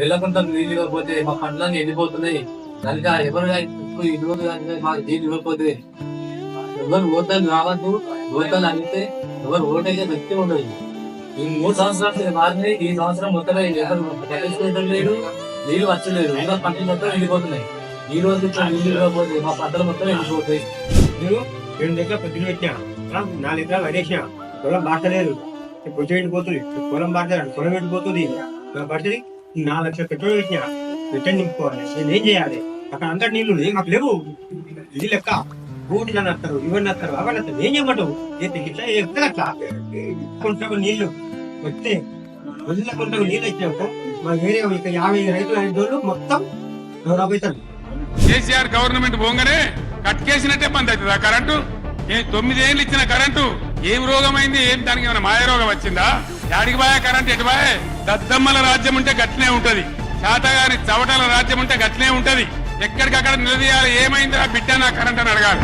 వెళ్ళకుండా నీళ్ళు ఇవ్వకపోతే మా పండ్లన్నీ ఎండిపోతున్నాయి. కనుక ఎవరు ఇప్పుడు ఈ మాకు నీళ్ళు ఇవ్వకపోతే? ఎవరు ఓటర్లు రావద్దు. ఓటర్లు అడిగితే ఎవరు ఓటైతే వ్యక్తి ఉండదు ఈ మూడు సంవత్సరాలు మారినాయి ఈ సంవత్సరం మొత్తం ఎవరు పట్టించుకోవడం లేదు. నీళ్ళు వచ్చలేదు. ఇంకా పంటలు మొత్తం ఎండిపోతున్నాయి. ఈ రోజు ఇట్లా నీళ్ళు ఇవ్వకపోతే మా పంటలు మొత్తం ఎండిపోతాయి. నేను రెండు దగ్గర పొద్దున పెట్టాను. నాలుగు ఎకరాలు పడేసిన. పొలం బాటలేదు పొద్దు ఎండిపోతుంది. పొలం బాటలేదు పొలం ఎండిపోతుంది. పడుతుంది నాలుగు లక్షల పెట్రోల్ పెట్టినా పెట్రోల్ నింపుకోవాలి నేను ఏం చేయాలి అక్కడ అందరు నీళ్ళు నాకు లేవు ఇది లెక్క బూటి అని వస్తారు ఇవన్నీ వస్తారు అవన్నీ వస్తారు ఏం చేయమంటావు ఇట్లా ఎక్కడ అట్లా కొంచెం నీళ్ళు వస్తే వదిలిన కొంత నీళ్ళు ఇచ్చినాక మా ఏరియా ఇక యాభై రైతులు ఐదు రోజులు మొత్తం డెవలప్ అవుతారు కేసీఆర్ గవర్నమెంట్ పోగానే కట్కేసినట్టే బంద్ అవుతుందా కరెంటు నేను తొమ్మిదేళ్ళు ఇచ్చిన కరెంటు. ఏం రోగమైంది? ఏం దానికి ఏమైనా మాయ రోగం వచ్చిందా? యాడికి బాయే కరెంట్? ఎటు బాయే? దద్దమ్మల రాజ్యం ఉంటే గట్లనే ఉంటది. శాతగారి చవటల రాజ్యం ఉంటే గట్లనే ఉంటది. ఎక్కడికక్కడ నిలదీయాలి. ఏమైందిరా బిడ్డ నా కరెంట్ అని అడగాలి.